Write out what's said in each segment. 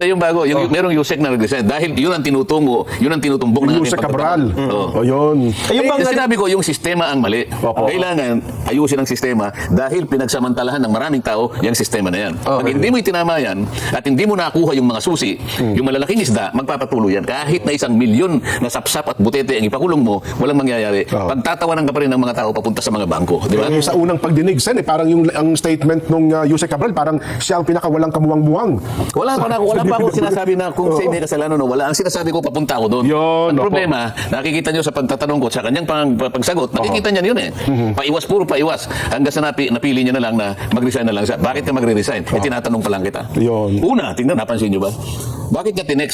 Yung bago, yung merong Yusek na nag-resign. Dahil yun ang tinutungo, yun ang tinutumbok ng Yusek Cabral. Oo. O yun. Eh, yung Eh, bang- sinabi ko, yung sistema ang mali. Opo. Kailangan ayusin ang sistema dahil pinagsamantalahan ng maraming tao yung sistema na yan. Pag hindi mo itinama yan at hindi mo nakuha yung mga susi, Hmm. yung malalaking isda, magpapatuloy yan. Kahit na isang milyon na sapsap at butete ang ipakulong mo, walang mangyayari. Oo. Pagtatawanan ka pa rin ng mga tao papunta sa mga bangko. Di ba? Eh, sa unang pagdinig, Sen, eh, parang yung ang statement nung uh, Yusek Cabral, parang siya ang pinakawalang kamuwang-muwang. Wala pa, na, wala pa ako sinasabi na kung siya may kasalanan o wala. Ang sinasabi ko, papunta ako doon. Yun, Ang opo. problema, nakikita nyo sa pagtatanong ko, sa kanyang pang, pagsagot, nakikita niya yun eh. Mhm. Paiwas, puro paiwas. Hanggang sa napi, napili niya na lang na mag-resign na lang siya. Bakit ka magre-resign? Eh, tinatanong pa lang kita. Yun. Una, tingnan, napansin nyo ba? Bakit niya tinex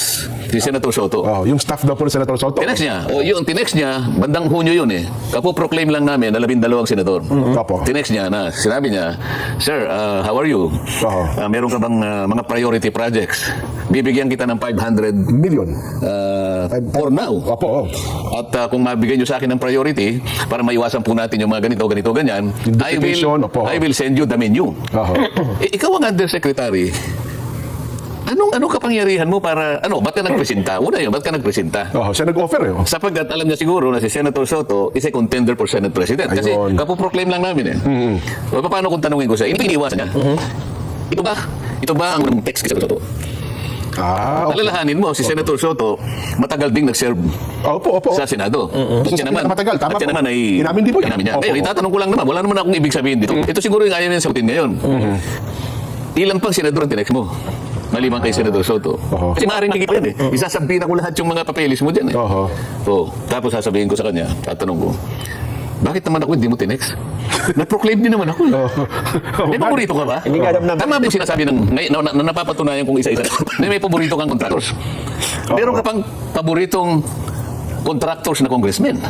si Senator Soto? Oh, yung staff daw po ni Senator Soto. Tinex niya. O yun, tinex niya, bandang Hunyo yun eh. Kapo-proclaim lang namin na labindalawang senador. Opo. Tinex niya na, sinabi niya, Sir, uh, how are you? Oo. Uh, meron ka bang uh, mga priority projects? Bibigyan kita ng 500 Million. uh, for now. Opo, oh. At uh, kung mabigyan nyo sa akin ng priority, para maiwasan po natin yung mga ganito, ganito, ganyan, I will, opo. I will send you the menu. Oho. Eh, ikaw ang undersecretary. Anong anong kapangyarihan mo para ano ba't ka nagpresenta? Una yun, ba't ka nagpresenta? Oh, siya nag-offer eh. oh. Sapagkat alam niya siguro na si Senator Soto is a contender for Senate President. Kasi Ayun. kapoproclaim lang namin eh. O, paano kung tanungin ko siya? Ito iniwasan niya. Ito ba? Ito ba ang text kay Senator Soto? Ah, okay. Alalahanin mo, si Senator Soto, matagal ding nag-serve Opo, opo. sa Senado. At Sa siya naman, pinakamatagal, tama at siya naman ay... Inamin din po. Inamin niya. Opo, Ngayon, itatanong ko lang naman, wala naman akong ibig sabihin dito. Ito siguro yung ayaw niya sagutin ngayon. Ilang pang senador ang tinex mo? Maliban kay Senador Soto. Oho. Kasi maaaring kikita yan eh. Isasabihin ako lahat yung mga papeles mo dyan eh. Oho. Oo. Tapos sasabihin ko sa kanya, tatanong ko, bakit naman ako hindi mo tinex? Na-proclaim din naman ako eh. May paborito ka ba? Hindi ka alam na- Tama ba yung sinasabi ng, ngay- na, na, na napapatunayan kong isa-isa na may paborito kang contractors? Meron ka pang paboritong contractors na congressman.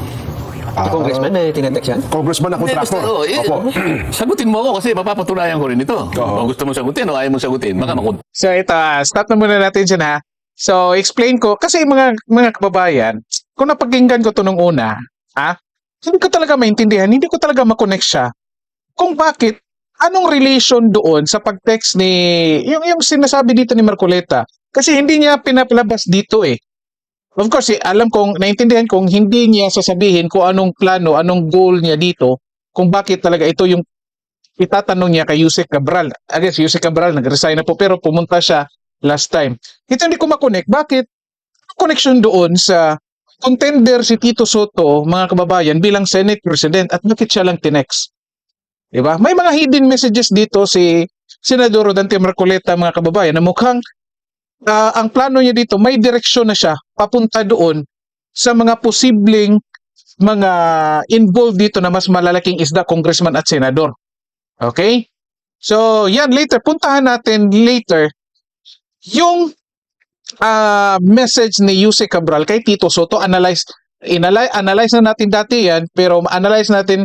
Ah, Congressman na tinetext yan? Congressman na contractor. Oo, eh, Opo. sagutin mo ako kasi mapapatunayan ko rin ito. Kung gusto mo sagutin o ayaw mo sagutin, baka makon So ito, ah, stop na muna natin dyan ha. So explain ko, kasi mga mga kababayan, kung napakinggan ko to nung una, ha, hindi ko talaga maintindihan, hindi ko talaga makonect siya kung bakit, anong relation doon sa pag-text ni, yung, yung sinasabi dito ni Marcoleta, kasi hindi niya pinapalabas dito eh. Of course, eh, alam kong, naintindihan kong hindi niya sasabihin kung anong plano, anong goal niya dito, kung bakit talaga ito yung itatanong niya kay Yusek Cabral. I guess Yusek Cabral nag-resign na po pero pumunta siya last time. Ito hindi ko makonect. Bakit? Connection doon sa contender si Tito Soto, mga kababayan, bilang Senate President at bakit siya lang tinex? Di ba? May mga hidden messages dito si Senador Dante Marcoleta, mga kababayan, na mukhang ah, ang plano niya dito, may direksyon na siya papunta doon sa mga posibleng mga involved dito na mas malalaking isda, congressman at senador. Okay? So, yan, later, puntahan natin later yung ah, message ni Yuse Cabral kay Tito Soto. Analyze, inali- analyze na natin dati yan, pero analyze natin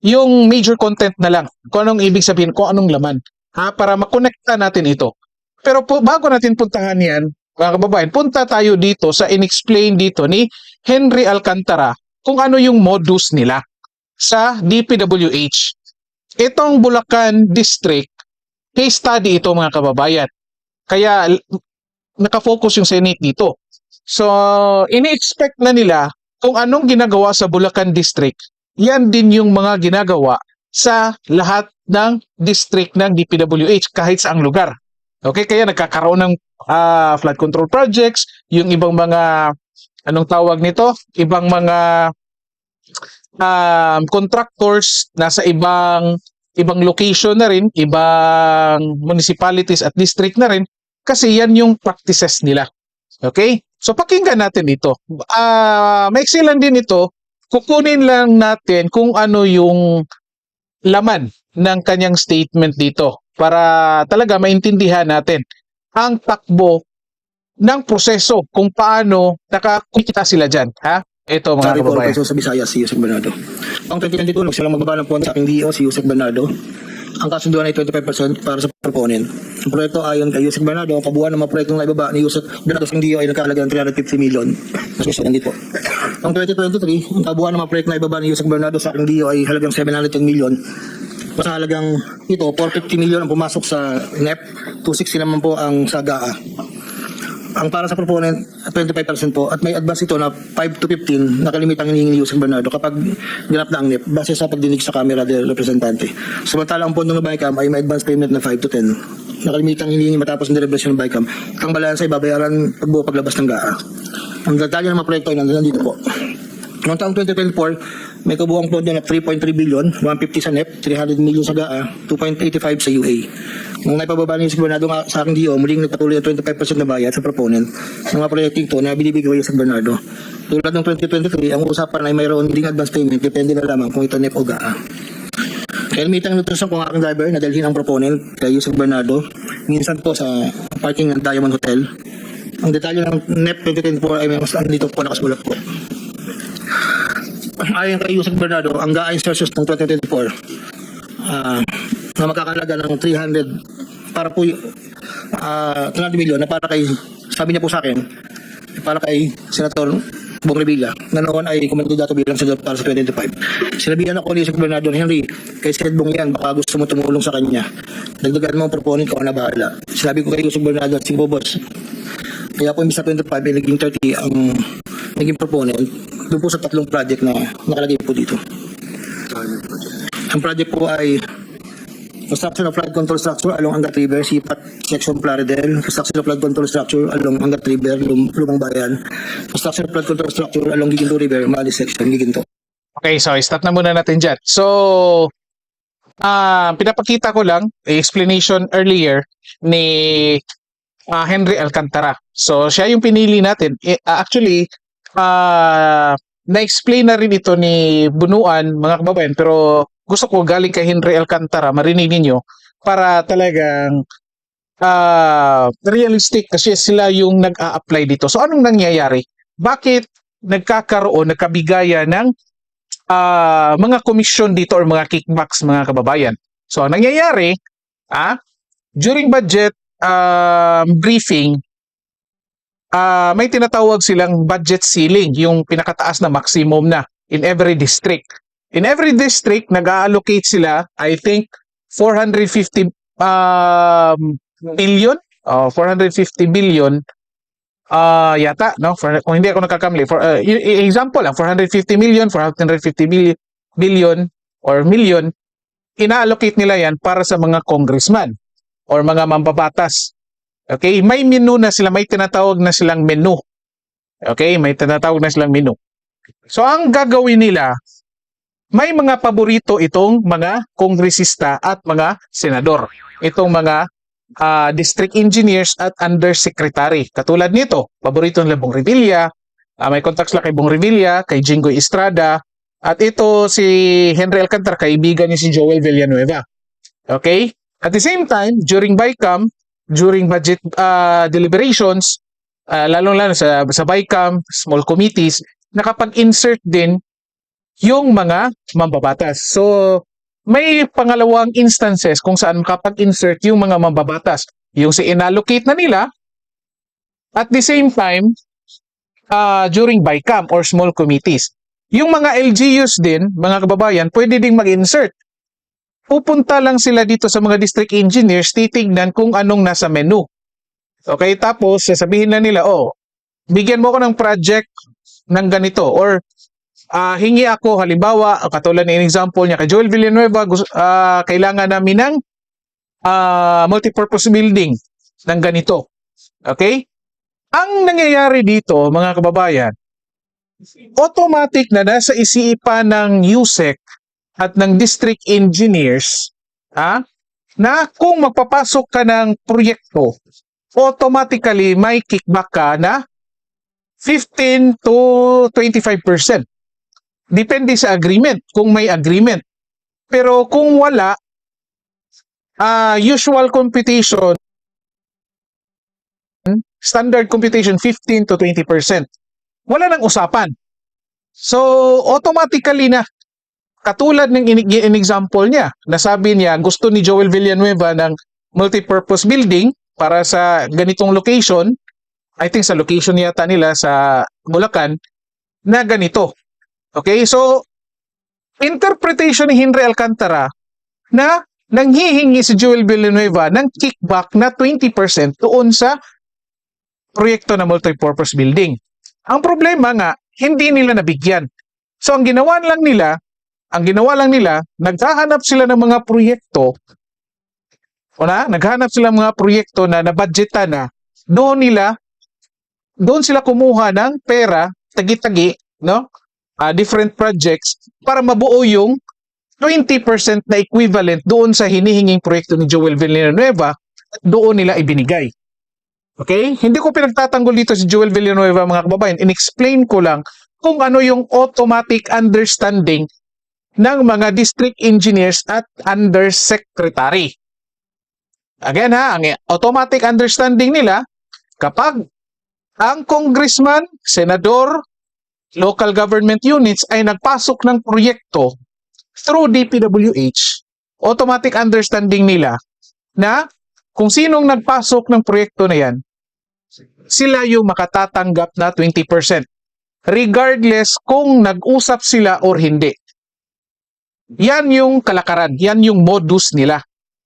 yung major content na lang. Kung anong ibig sabihin, kung anong laman. Ha? Para makonekta natin ito. Pero po, bago natin puntahan yan, mga kababayan, punta tayo dito sa inexplain dito ni Henry Alcantara kung ano yung modus nila sa DPWH. Itong Bulacan District, case study ito mga kababayan. Kaya nakafocus yung Senate dito. So, ini-expect na nila kung anong ginagawa sa Bulacan District, yan din yung mga ginagawa sa lahat ng district ng DPWH kahit saang lugar. Okay, kaya nagkakaroon ng ah, flood control projects, yung ibang mga anong tawag nito? Ibang mga um, contractors nasa ibang ibang location na rin, ibang municipalities at district na rin kasi yan yung practices nila. Okay? So pakinggan natin ito. Ah, maiksi lang din ito. Kukunin lang natin kung ano yung laman ng kanyang statement dito para talaga maintindihan natin ang takbo ng proseso kung paano nakakita sila dyan. Ha? Ito mga po kababayan. ng sa Visayas, si Yusek Bernardo. Ang 2022, nung silang magbaba ng pondo sa aking DO, si Yusek Bernardo. Ang kasunduan ay 25% para sa proponent. Ang proyekto ayon kay Yusek Bernardo, ang kabuuan ng mga proyektong naibaba ni Yusek Bernardo sa DO ay nagkahalaga ng 350 million. Gusto nandito po. Ang 2023, ang kabuuan ng mga proyektong naibaba ni Yusek Bernardo sa aking DO ay halagang 710 million. Mas halagang ito, 450 million ang pumasok sa NEP, 260 naman po ang sa GAA. ang para sa proponent, 25% po, at may advance ito na 5 to 15, nakalimitang hinihingi ni Yusek Bernardo kapag ganap na ang NIP, base sa pagdinig sa camera del representante. Samantala, ang pondo ng BICAM ay may advance payment na 5 to 10. Nakalimitang hinihingi matapos ang deliberation ng BICAM. Ang balansa ay babayaran pagbuo paglabas ng GAA. Ang detalye ng mga proyekto ay nandito po. Noong taong 2024, may kabuang pondo na 3.3 billion, 150 sa NEP, 300 million sa GAA, 2.85 sa UA. Nung naipababa ni Bernardo nga sa aking DO, muling nagpatuloy ang 25% na bayad sa proponent ng mga proyekto ito na binibigay Yusek Bernardo. Tulad ng 2023, ang usapan ay mayroon ding advance payment, depende na lamang kung ito NEP o GAA. Kaya lumitang nutrition ko ang aking driver na dalhin ang proponent kay Yusek Bernardo. Minsan po sa parking ng Diamond Hotel. Ang detalye ng NEP 2024 ay mas andito po nakasulat po. Ayon kay Yusek Bernardo, ang GAA insertions ng 2024 ah, na makakalaga ng 300 para po ah 300 million na para kay sabi niya po sa akin para kay Senator Bong Revilla na noon ay kumandidato bilang senador para sa 2025. Sinabihan ako ni Yusek Bernardo Henry, kay Sed Bong yan, baka gusto mo tumulong sa kanya. Dagdagan mo ang proponent ko na bahala. Sinabi ko kay Yusek Bernardo, sige po kaya po imbis na 25 ay naging 30 ang naging proponent doon po sa tatlong project na nakalagay po dito. Ang project po ay construction of flood control structure along Angat River, Sipat, Section Plaridel, construction of flood control structure along Angat River, Lum Lumang Bayan, construction of flood control structure along Giginto River, Mali Section, Giginto. Okay, so start na muna natin dyan. So, ah pinapakita ko lang, explanation earlier ni ah, Henry Alcantara. So, siya yung pinili natin. Eh, ah, actually, ah na-explain na rin ito ni Bunuan, mga kababayan, pero gusto ko galing kay Henry Alcantara, marinig ninyo, para talagang ah realistic kasi sila yung nag-a-apply dito. So, anong nangyayari? Bakit nagkakaroon, nagkabigaya ng ah, mga komisyon dito or mga kickbacks mga kababayan. So ang nangyayari, ah, during budget um, briefing, ah, may tinatawag silang budget ceiling, yung pinakataas na maximum na in every district. In every district, nag-allocate sila, I think, 450 um, billion, oh, 450 billion Ah, yata, no? For, kung hindi ako nagkakamali, for uh, example lang, 450 million, 450 billion, billion or million, ina-allocate nila yan para sa mga congressman or mga mambabatas. Okay? May menu na sila, may tinatawag na silang menu. Okay? May tinatawag na silang menu. So, ang gagawin nila, may mga paborito itong mga kongresista at mga senador. Itong mga ah, district engineers at undersecretary. Katulad nito, paborito nila Bong Revilla, ah, may contacts sila kay Bong Revilla, kay Jingoy Estrada, at ito si Henry Alcantara, kaibigan niya si Joel Villanueva. Okay? At the same time, during BICAM, during budget ah, deliberations, ah, lalong-lalo sa, sa BICAM, small committees, nakapag-insert din yung mga mambabatas. So, may pangalawang instances kung saan makapag-insert yung mga mambabatas. Yung si inallocate na nila at the same time uh, during BICAM or small committees. Yung mga LGUs din, mga kababayan, pwede ding mag-insert. Pupunta lang sila dito sa mga district engineers, titignan kung anong nasa menu. Okay, tapos sasabihin na nila, oh, bigyan mo ako ng project ng ganito or ah, hingi ako halimbawa katulad ng example niya kay Joel Villanueva ah, kailangan namin ng ah, multipurpose building ng ganito. Okay? Ang nangyayari dito, mga kababayan, automatic na nasa isipan ng USEC at ng district engineers ha, na kung magpapasok ka ng proyekto, automatically may kickback ka na 15 to 25%. Depende sa agreement, kung may agreement. Pero kung wala, ah usual computation, standard computation 15 to 20%. Wala nang usapan. So, automatically na, katulad ng in, in example niya, nasabi niya, gusto ni Joel Villanueva ng multipurpose building para sa ganitong location, I think sa location yata nila sa Bulacan, na ganito. Okay, so interpretation ni Henry Alcantara na nanghihingi si Joel Villanueva ng kickback na 20% doon sa proyekto na multipurpose building. Ang problema nga, hindi nila nabigyan. So ang ginawa lang nila, ang ginawa lang nila, naghahanap sila ng mga proyekto, o na, naghanap sila ng mga proyekto na nabudgetan na, doon nila, doon sila kumuha ng pera, tagi-tagi, no? Ah, different projects, para mabuo yung 20% na equivalent doon sa hinihinging proyekto ni Joel Villanueva at doon nila ibinigay. Okay? Hindi ko pinagtatanggol dito si Joel Villanueva mga kababayan. In-explain ko lang kung ano yung automatic understanding ng mga district engineers at undersecretary. Again ha, ang automatic understanding nila kapag ang congressman, senador, local government units ay nagpasok ng proyekto through DPWH, automatic understanding nila na kung sinong nagpasok ng proyekto na yan, sila yung makatatanggap na 20%. Regardless kung nag-usap sila or hindi. Yan yung kalakaran, yan yung modus nila,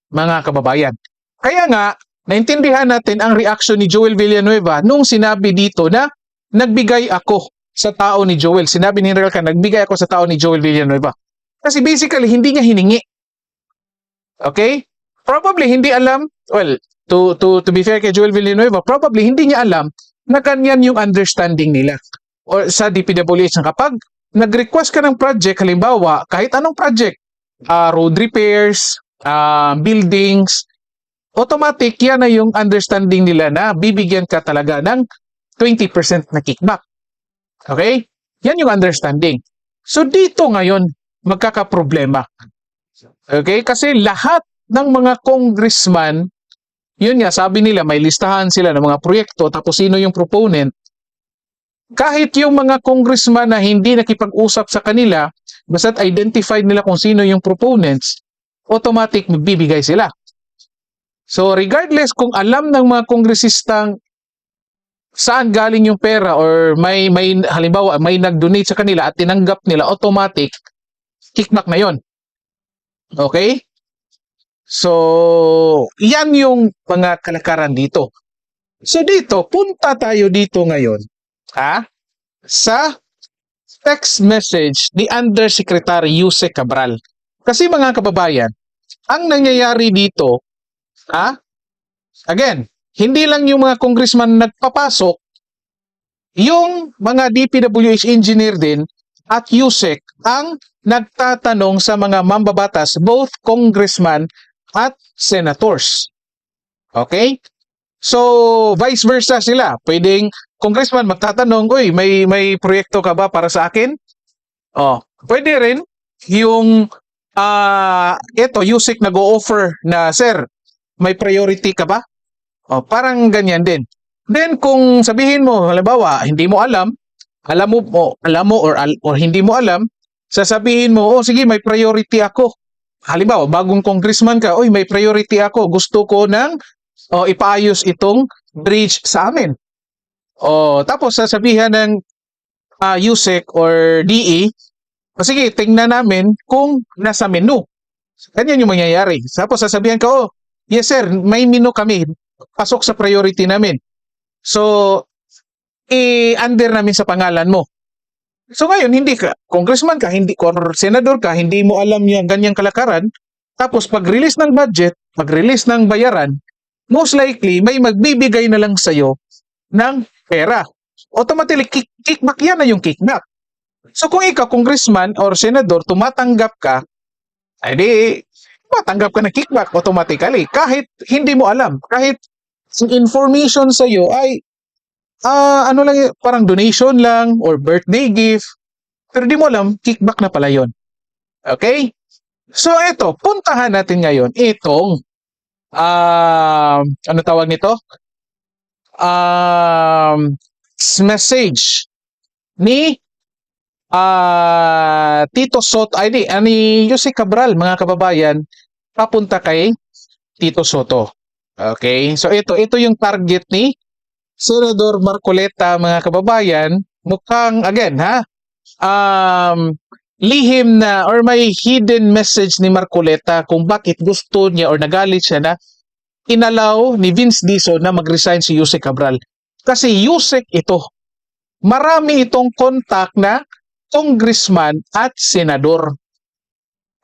mga kababayan. Kaya nga, naintindihan natin ang reaction ni Joel Villanueva nung sinabi dito na nagbigay ako sa tao ni Joel. Sinabi ni Real ka, nagbigay ako sa tao ni Joel Villanueva. Kasi basically, hindi niya hiningi. Okay? Probably hindi alam, well, to, to, to be fair kay Joel Villanueva, probably hindi niya alam na ganyan yung understanding nila or sa DPWH na kapag nag-request ka ng project, halimbawa, kahit anong project, ah, road repairs, ah, buildings, automatic yan na yung understanding nila na bibigyan ka talaga ng 20% na kickback. Okay? Yan yung understanding. So dito ngayon, magkakaproblema. Okay? Kasi lahat ng mga congressman, yun nga, sabi nila, may listahan sila ng mga proyekto, tapos sino yung proponent. Kahit yung mga congressman na hindi nakipag-usap sa kanila, basta't identified nila kung sino yung proponents, automatic magbibigay sila. So regardless kung alam ng mga kongresistang saan galing yung pera or may may halimbawa may nag-donate sa kanila at tinanggap nila automatic kickback na yon. Okay? So, yan yung mga kalakaran dito. So dito, punta tayo dito ngayon, ha? Sa text message ni Undersecretary Yuse Cabral. Kasi mga kababayan, ang nangyayari dito, ha? Again, hindi lang yung mga congressman nagpapasok, yung mga DPWH engineer din at USEC ang nagtatanong sa mga mambabatas, both congressman at senators. Okay? So, vice versa sila. Pwedeng congressman magtatanong, "Uy, may may proyekto ka ba para sa akin?" Oh, pwede rin yung ah ito, USIC nag-o-offer na, "Sir, may priority ka ba?" Oh, parang ganyan din. Then kung sabihin mo, halimbawa, hindi mo alam, alam mo o alam mo or or hindi mo alam, sasabihin mo, "Oh, sige, may priority ako." Halimbawa, bagong congressman ka, "Oy, may priority ako. Gusto ko ng o ipaayos itong bridge sa amin." O tapos sasabihan ng ah, USEC or DE, o sige, tingnan namin kung nasa menu. Ganyan yung mangyayari. Tapos sasabihan ka, oh, yes sir, may menu kami. Pasok sa priority namin. So, i-under namin sa pangalan mo. So ngayon, hindi ka, congressman ka, hindi, or senador ka, hindi mo alam yung ganyang kalakaran, tapos pag-release ng budget, pag-release ng bayaran, most likely, may magbibigay na lang sa'yo ng pera. Automatically, kick, kickback yan na yung kickback. So kung ikaw, congressman or senador, tumatanggap ka, ay di, tumatanggap ka ng kickback automatically. Kahit hindi mo alam, kahit ang information sa'yo ay ah ano lang, parang donation lang or birthday gift. Pero di mo alam, kickback na pala yon. Okay? So eto, puntahan natin ngayon itong um ano tawag nito? Um message ni ah Tito Soto, ay di, ani Jose Cabral, mga kababayan, papunta kay Tito Soto. Okay? So ito, ito yung target ni Senador Marcoleta, mga kababayan. Mukhang, again, ha? Um, lihim na or may hidden message ni Marcoleta kung bakit gusto niya or nagalit siya na inalaw ni Vince Dizon na mag-resign si Jose Cabral. Kasi Yusek ito. Marami itong contact na congressman at senador.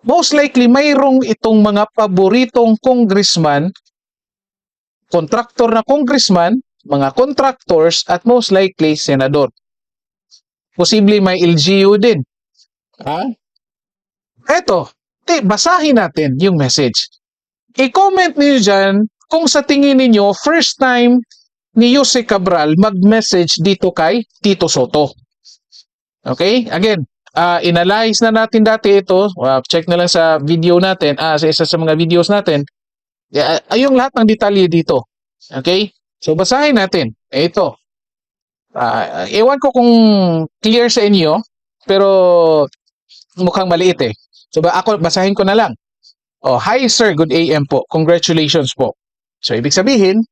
Most likely, mayroong itong mga paboritong congressman, contractor na congressman, mga contractors, at most likely, senador. Posible may LGU din. Ha? Eto, basahin natin yung message. I-comment niyo dyan kung sa tingin ninyo first time ni Jose Cabral mag-message dito kay Tito Soto. Okay? Again, uh, inalize na natin dati ito. Uh, check na lang sa video natin, ah, sa isa sa mga videos natin. Ay yung lahat ng detalye dito. Okay? So, basahin natin. Ito. Ah, ewan ko kung clear sa inyo, pero mukhang maliit eh. So, ako, basahin ko na lang. Oh, hi sir, good AM po. Congratulations po. So, ibig sabihin,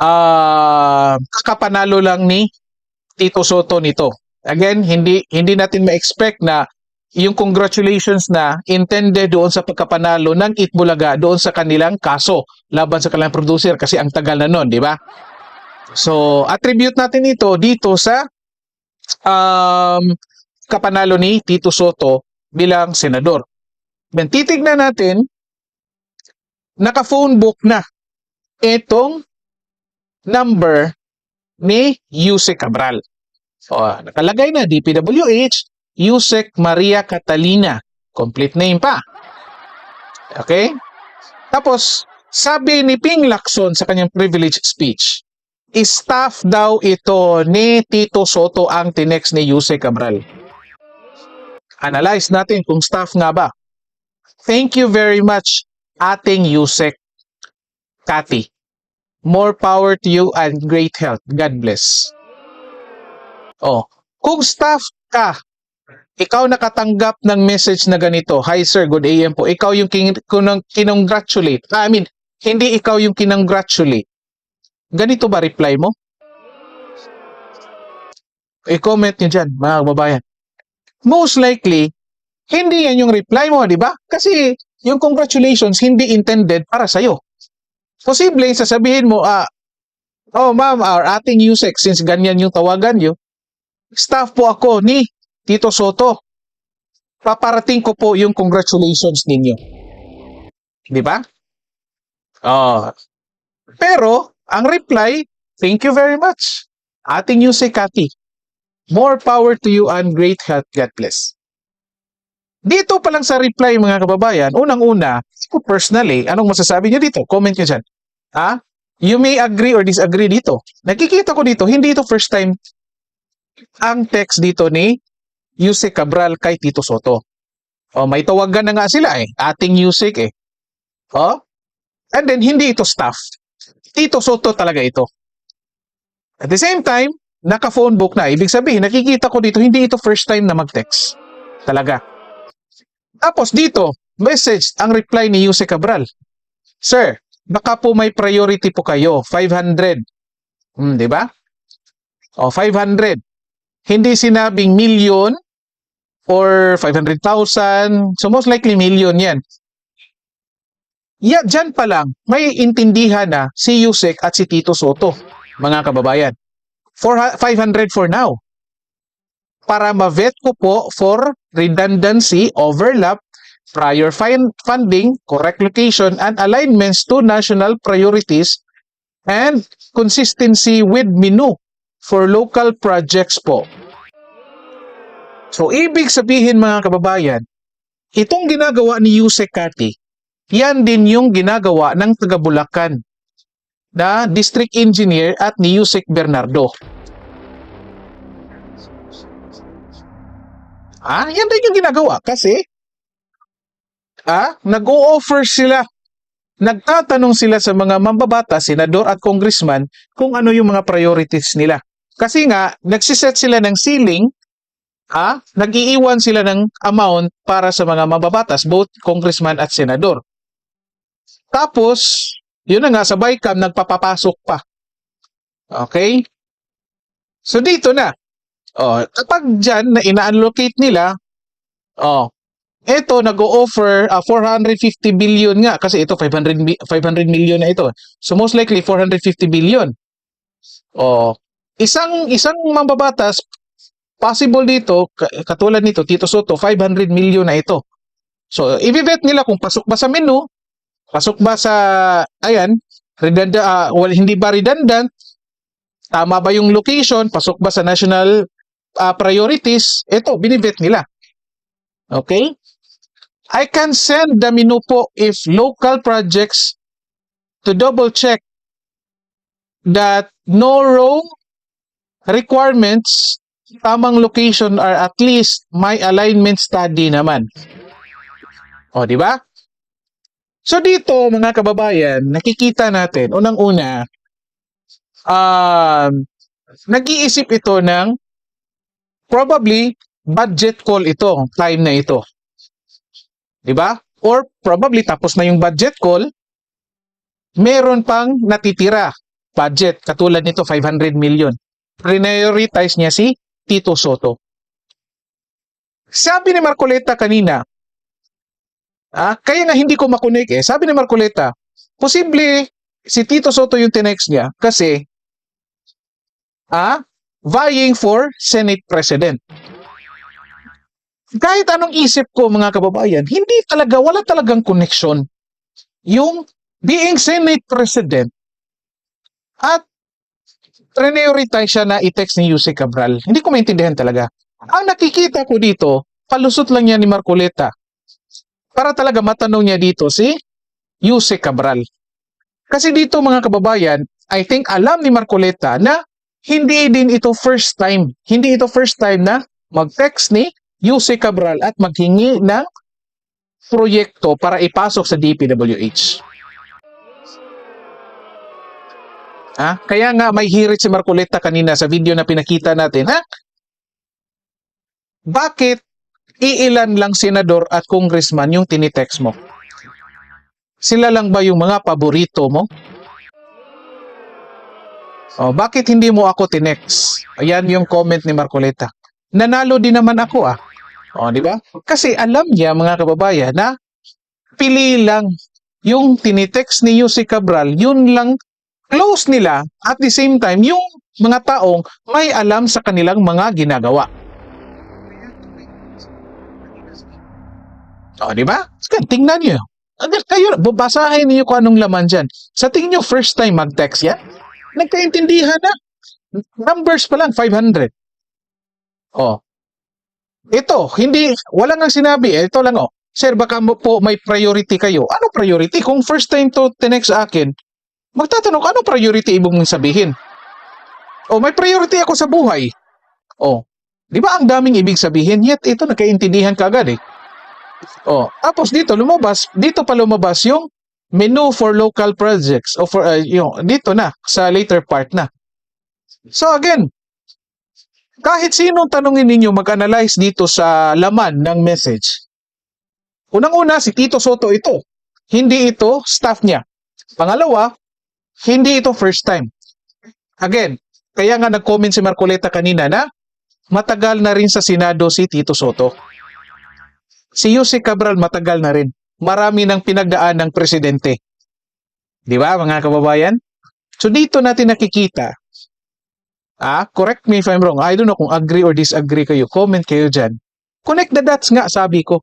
ah kakapanalo lang ni Tito Soto nito. Again, hindi hindi natin ma-expect na yung congratulations na intended doon sa pagkapanalo ng Itbulaga doon sa kanilang kaso laban sa kanilang producer kasi ang tagal na nun, di ba? So, attribute natin ito dito sa um, kapanalo ni Tito Soto bilang senador. Then, titignan natin, naka-phone book na itong number ni Yusek Cabral. So, nakalagay na DPWH, Yusek Maria Catalina. Complete name pa. Okay? Tapos, sabi ni Ping Lacson sa kanyang privilege speech, staff daw ito ni Tito Soto ang tinex ni Yusek Cabral. Analyze natin kung staff nga ba. Thank you very much, ating Yusek. Kati. More power to you and great health. God bless. Oh, kung staff ka, ikaw nakatanggap ng message na ganito, Hi sir, good AM po. Ikaw yung kin- kunang- kinongratulate. I mean, hindi ikaw yung kinongratulate. Ganito ba reply mo? I-comment nyo dyan, mga kababayan. Most likely, hindi yan yung reply mo, di ba? Kasi yung congratulations hindi intended para sa'yo. Posible sasabihin mo, ah, oh ma'am, our ating USEC, since ganyan yung tawagan nyo, staff po ako ni Tito Soto. Paparating ko po yung congratulations ninyo. Di ba? Oh. Pero, ang reply, thank you very much. Ating USEC, Kati. More power to you and great health. God bless. Dito pa lang sa reply mga kababayan, unang-una, personally, anong masasabi niyo dito? Comment niyo dyan. Ha? You may agree or disagree dito. Nakikita ko dito, hindi ito first time ang text dito ni Yusek Cabral kay Tito Soto. O, may tawagan na nga sila eh. Ating Yusek eh. O? And then, hindi ito staff. Tito Soto talaga ito. At the same time, naka-phone book na. Ibig sabihin, nakikita ko dito, hindi ito first time na mag-text. Talaga. Tapos dito, message, ang reply ni Yuse Cabral. Sir, baka po may priority po kayo, 500. Hmm, di ba? O, 500. Hindi sinabing million or 500,000. So most likely million yan. Yeah, dyan pa lang, may intindihan na si Yusek at si Tito Soto, mga kababayan. For 500 for now. Para ma-vet ko po for redundancy, overlap, prior funding, correct location, and alignments to national priorities, and consistency with menu for local projects po. So, ibig sabihin mga kababayan, itong ginagawa ni Yusek Kati, yan din yung ginagawa ng taga Bulacan na district engineer at ni Yusek Bernardo. Ah, yan din yung ginagawa kasi ah, nag-o-offer sila nagtatanong sila sa mga mambabata, senador at congressman kung ano yung mga priorities nila. Kasi nga, nagsiset sila ng ceiling, ha? nag-iiwan sila ng amount para sa mga mababatas, both congressman at senador. Tapos, yun na nga, sa BICAM, nagpapapasok pa. Okay? So, dito na. Oh, kapag dyan na ina-allocate nila, oh, ito nag-o-offer ah, 450 billion nga kasi ito 500 bi- 500 million na ito. So most likely 450 billion. O, isang isang mambabatas possible dito ka- katulad nito Tito Soto 500 million na ito. So, i-vet nila kung pasok ba sa menu, pasok ba sa ayan, redundant ah, well, hindi ba redundant, tama ba yung location, pasok ba sa national ah, priorities, ito binivet nila. Okay? I can send the menu po if local projects to double check that no wrong requirements tamang location are at least may alignment study naman. O, di ba? So dito, mga kababayan, nakikita natin, unang-una, um, nag-iisip ito ng probably budget call ito, time na ito. Di ba? Or probably tapos na yung budget call, meron pang natitira budget, katulad nito 500 million. Prioritize niya si Tito Soto. Sabi ni Marcoleta kanina, ah, kaya nga hindi ko makunik eh, sabi ni Marcoleta, posible si Tito Soto yung tinext niya kasi ah, vying for Senate President. Kahit anong isip ko mga kababayan, hindi talaga, wala talagang connection yung being Senate President at prioritize siya na i-text ni Yusek Cabral. Hindi ko maintindihan talaga. Ang nakikita ko dito, palusot lang niya ni Marcoleta para talaga matanong niya dito si Yusek Cabral. Kasi dito mga kababayan, I think alam ni Marcoleta na hindi din ito first time. Hindi ito first time na mag-text ni Yusek Cabral at maghingi ng proyekto para ipasok sa DPWH. Ha? Kaya nga may hirit si Marcoleta kanina sa video na pinakita natin. Ha? Bakit iilan lang senador at congressman yung tinitext mo? Sila lang ba yung mga paborito mo? Oh, bakit hindi mo ako tinext? Ayan yung comment ni Marcoleta. Nanalo din naman ako ah. Oh, di ba? Kasi alam niya mga kababayan na pili lang yung tinitext ni Yussi Cabral, yun lang close nila at the same time yung mga taong may alam sa kanilang mga ginagawa. O, di ba? Tingnan niyo. Kayo, babasahin niyo kung anong laman dyan. Sa tingin niyo, first time mag-text yan? Nagkaintindihan na. Numbers pa lang, 500. Oh. Ito, hindi, wala nang sinabi. Ito lang, oh. Sir, baka mo po may priority kayo. Ano priority? Kung first time to tinext sa akin, magtatanong, ano priority ibig sabihin? Oh, may priority ako sa buhay. Oh, di ba ang daming ibig sabihin? Yet ito nagkaintindihan ka agad eh. Oh, tapos dito lumabas, dito pa lumabas yung menu for local projects o for uh, yung dito na sa later part na. So again, kahit sinong tanungin ninyo mag-analyze dito sa laman ng message. Unang-una si Tito Soto ito. Hindi ito staff niya. Pangalawa, hindi ito first time. Again, kaya nga nag-comment si Marcoleta kanina na matagal na rin sa Senado si Tito Soto. Si Yusek Cabral matagal na rin. Marami ng pinagdaan ng presidente. Di ba mga kababayan? So dito natin nakikita, ah, correct me if I'm wrong, I don't know kung agree or disagree kayo, comment kayo dyan. Connect the dots nga, sabi ko.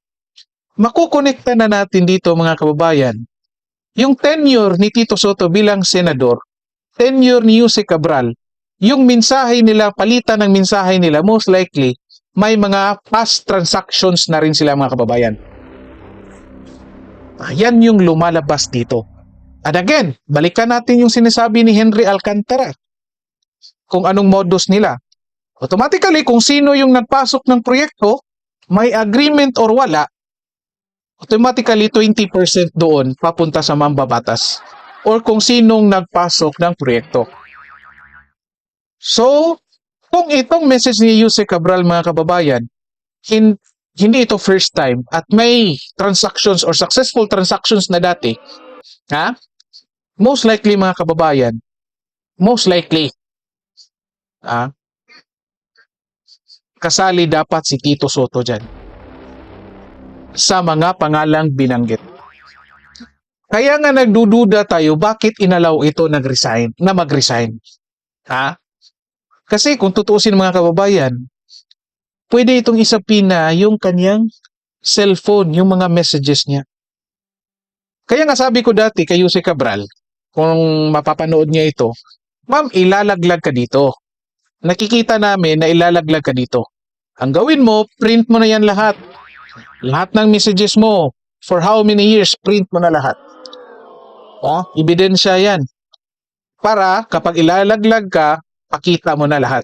Makukonekta na natin dito mga kababayan. Yung tenure ni Tito Soto bilang senador, tenure ni Yusek Cabral, yung mensahe nila, palitan ng mensahe nila, most likely, may mga past transactions na rin sila mga kababayan. Ayan yung lumalabas dito. And again, balikan natin yung sinasabi ni Henry Alcantara. Kung anong modus nila. Automatically, kung sino yung nagpasok ng proyekto, may agreement or wala, automatically 20% doon papunta sa mambabatas. Or kung sinong nagpasok ng proyekto. So, kung itong message ni Yuse Cabral mga kababayan, hin- hindi ito first time at may transactions or successful transactions na dati, ha? Most likely mga kababayan, most likely, ha? Kasali dapat si Tito Soto dyan sa mga pangalang binanggit. Kaya nga nagdududa tayo bakit inalaw ito nag-resign, na mag-resign. Ha? Kasi kung tutuusin mga kababayan, pwede itong isapin na yung kanyang cellphone, yung mga messages niya. Kaya nga sabi ko dati kay Jose Cabral, kung mapapanood niya ito, ma'am, ilalaglag ka dito. Nakikita namin na ilalaglag ka dito. Ang gawin mo, print mo na yan lahat. Lahat ng messages mo, for how many years, print mo na lahat. Oh, ebidensya yan. Para kapag ilalaglag ka, pakita mo na lahat.